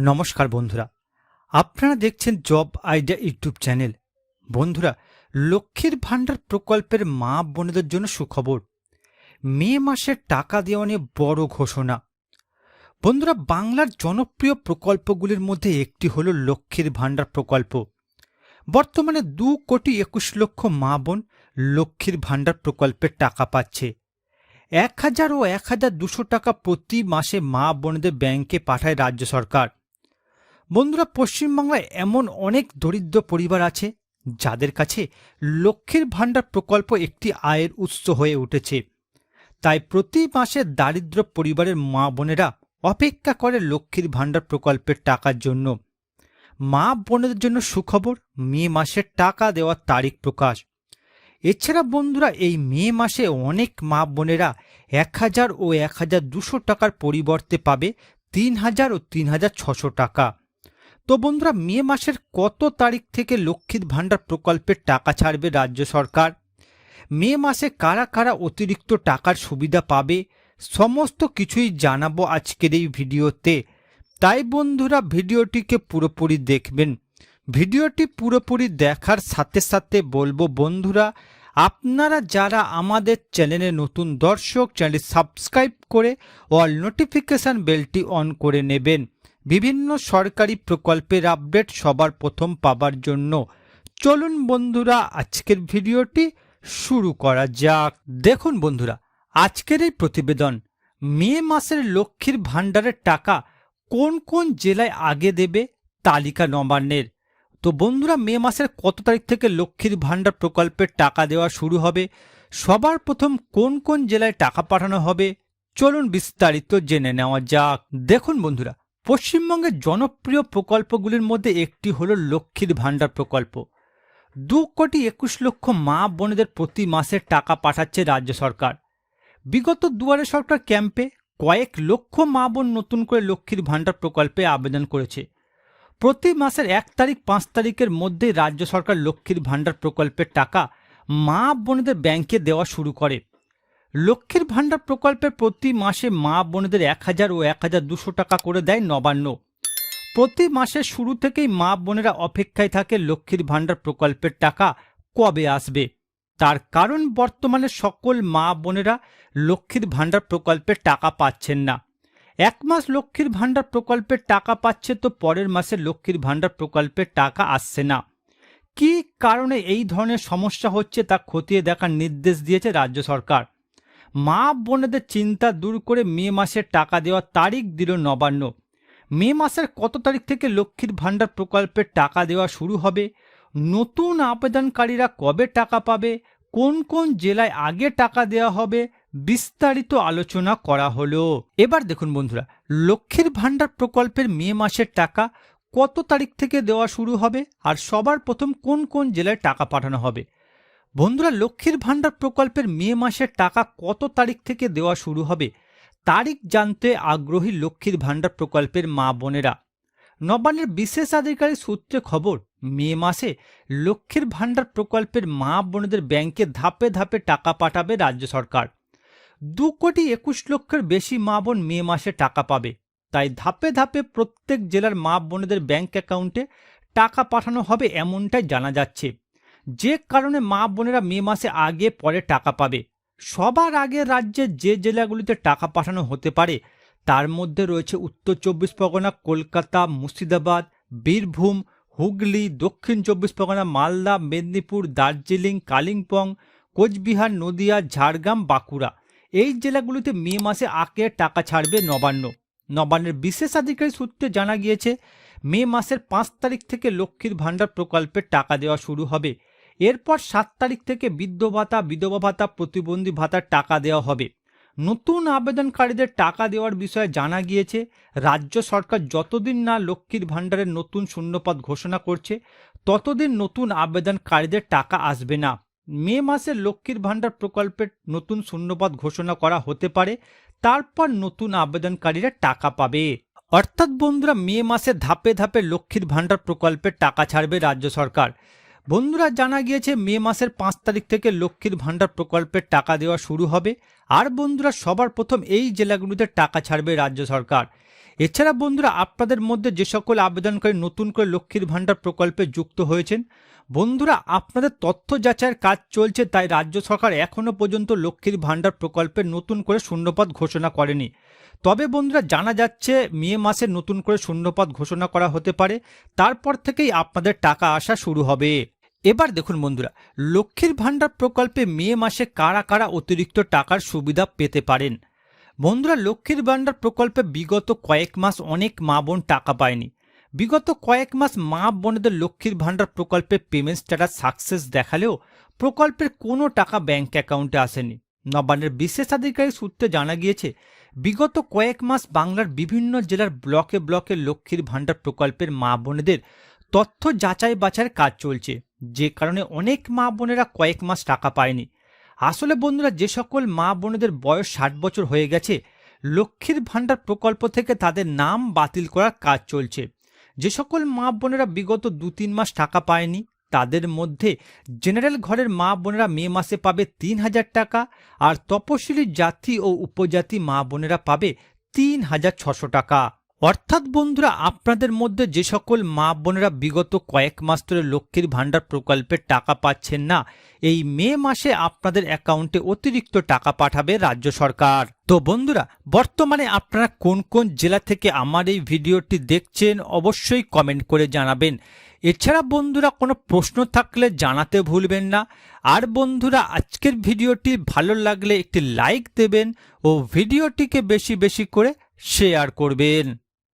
নমস্কার বন্ধুরা। আপনারা দেখছেন জব আইডিয়া ইউটিউব চ্যানেল। বন্ধুরা, লক্ষ্মীর ভাণ্ডার প্রকল্পের মা বোনেদের জন্য সুখবর। মে মাসে টাকা দেওয়া নিয়ে বড় ঘোষণা। বন্ধুরা, বাংলার জনপ্রিয় প্রকল্পগুলির মধ্যে একটি হলো লক্ষ্মীর ভাণ্ডার প্রকল্প। বর্তমানে দু কোটি একুশ লক্ষ মা বোন লক্ষ্মীর ভাণ্ডার প্রকল্পের টাকা পাচ্ছে। এক হাজার ও এক হাজার দুশো টাকা প্রতি মাসে মা বোনদের ব্যাংকে পাঠায় রাজ্য সরকার। বন্ধুরা পশ্চিমবাংলায় এমন অনেক দরিদ্র পরিবার আছে যাদের কাছে লক্ষ্মীর ভাণ্ডার প্রকল্প একটি আয়ের উৎস হয়ে উঠেছে। তাই প্রতি মাসে দারিদ্র পরিবারের মা বোনেরা অপেক্ষা করে লক্ষ্মীর ভাণ্ডার প্রকল্পের টাকার জন্য। মা বোনেদের জন্য সুখবর, মে মাসে টাকা দেওয়ার তারিখ প্রকাশ। এছাড়া বন্ধুরা এই মে মাসে অনেক মা বোনেরা এক হাজার ও এক হাজার দুশো টাকার পরিবর্তে পাবে তিন হাজার ও তিন হাজার ছশো টাকা। তো বন্ধুরা, মে মাসের কত তারিখ থেকে লক্ষ্মীর ভাণ্ডার প্রকল্পের টাকা ছাড়বে রাজ্য সরকার? মে মাসে কারা কারা অতিরিক্ত টাকার সুবিধা পাবে? সমস্ত কিছুই জানাব আজকের এই ভিডিওতে। তাই বন্ধুরা, ভিডিওটিকে পুরোপুরি দেখবেন। ভিডিওটি পুরোপুরি দেখার সাথে সাথে বলব বন্ধুরা, আপনারা যারা আমাদের চ্যানেলে নতুন দর্শক চ্যানেল সাবস্ক্রাইব করে অল নোটিফিকেশান বেলটি অন করে নেবেন। বিভিন্ন সরকারি প্রকল্পের আপডেট সবার প্রথম পাবার জন্য চলুন বন্ধুরা, আজকের ভিডিওটি শুরু করা যাক। দেখুন বন্ধুরা, আজকের এই প্রতিবেদন, মে মাসের লক্ষ্মীর ভাণ্ডারের টাকা কোন কোন জেলায় আগে দেবে তালিকা নবান্নের। তো বন্ধুরা, মে মাসের কত তারিখ থেকে লক্ষ্মীর ভাণ্ডার প্রকল্পের টাকা দেওয়া শুরু হবে? সবার প্রথম কোন কোন জেলায় টাকা পাঠানো হবে? চলুন বিস্তারিত জেনে নেওয়া যাক। দেখুন বন্ধুরা পশ্চিমবঙ্গের জনপ্রিয় প্রকল্পগুলির মধ্যে একটি হলো লক্ষ্মীর ভাণ্ডার প্রকল্প। দু কোটি একুশ লক্ষ মা বোনেদের প্রতি মাসে টাকা পাঠাচ্ছে রাজ্য সরকার। বিগত দুয়ারে সরকার ক্যাম্পে কয়েক লক্ষ মা বোন নতুন করে লক্ষ্মীর ভাণ্ডার প্রকল্পে আবেদন করেছে। প্রতি মাসের এক তারিখ, পাঁচ তারিখের মধ্যেই রাজ্য সরকার লক্ষ্মীর ভাণ্ডার প্রকল্পের টাকা মা বোনেদের ব্যাংকে দেওয়া শুরু করে। লক্ষ্মীর ভাণ্ডার প্রকল্পের প্রতি মাসে মা বোনেদের এক হাজার ও এক হাজার দুশো টাকা করে দেয় নবান্ন। প্রতি মাসের শুরু থেকেই মা বোনেরা অপেক্ষায় থাকে লক্ষ্মীর ভাণ্ডার প্রকল্পের টাকা কবে আসবে। তার কারণ বর্তমানে সকল মা বোনেরা লক্ষ্মীর ভাণ্ডার প্রকল্পের টাকা পাচ্ছেন না। এক মাস লক্ষ্মীর ভাণ্ডার প্রকল্পের টাকা পাচ্ছে তো পরের মাসে লক্ষ্মীর ভাণ্ডার প্রকল্পের টাকা আসছে না। কী কারণে এই ধরনের সমস্যা হচ্ছে তা খতিয়ে দেখার নির্দেশ দিয়েছে রাজ্য সরকার। মা বোনেদের চিন্তা দূর করে মে মাসের টাকা দেওয়ার তারিখ দিল নবান্ন। মে মাসের কত তারিখ থেকে লক্ষ্মীর ভাণ্ডার প্রকল্পের টাকা দেওয়া শুরু হবে? নতুন আবেদনকারীরা কবে টাকা পাবে? কোন কোন জেলায় আগে টাকা দেওয়া হবে? বিস্তারিত আলোচনা করা হলো। এবার দেখুন বন্ধুরা, লক্ষ্মীর ভাণ্ডার প্রকল্পের মে মাসের টাকা কত তারিখ থেকে দেওয়া শুরু হবে? আর সবার প্রথম কোন কোন জেলায় টাকা পাঠানো হবে? বন্ধুরা, লক্ষ্মীর ভাণ্ডার প্রকল্পের মে মাসের টাকা কত তারিখ থেকে দেওয়া শুরু হবে? তারিখ জানতে আগ্রহী লক্ষ্মীর ভাণ্ডার প্রকল্পের মা বোনেরা। নবান্নের বিশেষ আধিকারিক সূত্রে খবর, মে মাসে লক্ষ্মীর ভাণ্ডার প্রকল্পের মা বোনেদের ব্যাংকে ধাপে ধাপে টাকা পাঠাবে রাজ্য সরকার। দু কোটি একুশ লক্ষের বেশি মা বোন মে মাসে টাকা পাবে। তাই ধাপে ধাপে প্রত্যেক জেলার মা বোনেদের ব্যাংক অ্যাকাউন্টে টাকা পাঠানো হবে এমনটাই জানা যাচ্ছে। যে কারণে মা বোনেরা মে মাসে আগে পরে টাকা পাবে। সবার আগে রাজ্যের যে জেলাগুলিতে টাকা পাঠানো হতে পারে, তার মধ্যে রয়েছে উত্তর চব্বিশ পরগনা, কলকাতা, মুর্শিদাবাদ, বীরভূম, হুগলি, দক্ষিণ চব্বিশ পরগনা, মালদা, মেদিনীপুর, দার্জিলিং, কালিম্পং, কোচবিহার, নদিয়া, ঝাড়গ্রাম, বাঁকুড়া। এই জেলাগুলিতে মে মাসে আগে টাকা ছাড়বে নবান্ন। নবান্নের বিশেষ আধিকারিক সূত্রে জানা গিয়েছে, মে মাসের পাঁচ তারিখ থেকে লক্ষ্মীর ভাণ্ডার প্রকল্পের টাকা দেওয়া শুরু হবে। এরপর সাত তারিখ থেকে বৃদ্ধ ভাতা, বিধবা ভাতা প্রতিবন্ধী ভাতার টাকা দেওয়া হবে। নতুন আবেদনকারীদের টাকা দেওয়ার বিষয়ে জানা গিয়েছে, রাজ্য সরকার যতদিন না লক্ষ্মীর ভাণ্ডারের নতুন শূন্যপদ ঘোষণা করছে, ততদিন নতুন আবেদনকারীদের টাকা আসবে না। মে মাসে লক্ষ্মীর ভাণ্ডার প্রকল্পের নতুন শূন্যপদ ঘোষণা করা হতে পারে, তারপর নতুন আবেদনকারীরা টাকা পাবে। অর্থাৎ বন্ধুরা, মে মাসে ধাপে ধাপে লক্ষ্মীর ভাণ্ডার প্রকল্পের টাকা ছাড়বে রাজ্য সরকার। বন্ধুরা, জানা গিয়েছে মে মাসের পাঁচ তারিখ থেকে লক্ষ্মীর ভাণ্ডার প্রকল্পের টাকা দেওয়া শুরু হবে। আর বন্ধুরা, সবার প্রথম এই জেলাগুলিতে টাকা ছাড়বে রাজ্য সরকার। এছাড়া বন্ধুরা, আপনাদের মধ্যে যে সকল আবেদনকারী নতুন করে লক্ষ্মীর ভাণ্ডার প্রকল্পে যুক্ত হয়েছেন, বন্ধুরা, আপনাদের তথ্য যাচাইয়ের কাজ চলছে, তাই রাজ্য সরকার এখনও পর্যন্ত লক্ষ্মীর ভাণ্ডার প্রকল্পে নতুন করে শূন্যপদ ঘোষণা করেনি। তবে বন্ধুরা, জানা যাচ্ছে মে মাসে নতুন করে শূন্যপদ ঘোষণা করা হতে পারে। তারপর থেকেই আপনাদের টাকা আসা শুরু হবে। এবার দেখুন বন্ধুরা, লক্ষ্মীর ভাণ্ডার প্রকল্পে মে মাসে কারা কারা অতিরিক্ত টাকার সুবিধা পেতে পারেন? বন্ধুরা, লক্ষ্মীর ভাণ্ডার প্রকল্পে বিগত কয়েক মাস অনেক মা বোন টাকা পায়নি। বিগত কয়েক মাস মা বোনেদের লক্ষ্মীর ভাণ্ডার প্রকল্পে পেমেন্ট স্ট্যাটাস সাকসেস দেখালেও প্রকল্পের কোনো টাকা ব্যাংক অ্যাকাউন্টে আসেনি। নবান্নের বিশেষাধিকারী সূত্রে জানা গিয়েছে, বিগত কয়েক মাস বাংলার বিভিন্ন জেলার ব্লকে ব্লকে লক্ষ্মীর ভাণ্ডার প্রকল্পের মা বোনেদের তথ্য যাচাই বাছাইয়ের কাজ চলছে। যে কারণে অনেক মা বোনেরা কয়েক মাস টাকা পায়নি। আসলে বন্ধুরা, যে সকল মা বোনেদের বয়স ষাট বছর হয়ে গেছে, লক্ষ্মীর ভাণ্ডার প্রকল্প থেকে তাদের নাম বাতিল করার কাজ চলছে। যে সকল মা বোনেরা বিগত দু তিন মাস টাকা পায়নি, তাদের মধ্যে জেনারেল ঘরের মা বোনেরা মে মাসে পাবে তিন হাজার টাকা আর তপশিলি জাতি ও উপজাতি মা বোনেরা পাবে তিন হাজার ছশো টাকা। অর্থাৎ বন্ধুরা, আপনাদের মধ্যে যে সকল মা বোনেরা বিগত কয়েক মাস ধরে লক্ষ্মীর ভাণ্ডার প্রকল্পের টাকা পাচ্ছেন না, এই মে মাসে আপনাদের অ্যাকাউন্টে অতিরিক্ত টাকা পাঠাবে রাজ্য সরকার। তো বন্ধুরা, বর্তমানে আপনারা কোন কোন জেলা থেকে আমার এই ভিডিওটি দেখছেন অবশ্যই কমেন্ট করে জানাবেন। এছাড়া বন্ধুরা, কোনো প্রশ্ন থাকলে জানাতে ভুলবেন না। আর বন্ধুরা, আজকের ভিডিওটি ভালো লাগলে একটি লাইক দেবেন ও ভিডিওটিকে বেশি বেশি করে শেয়ার করবেন।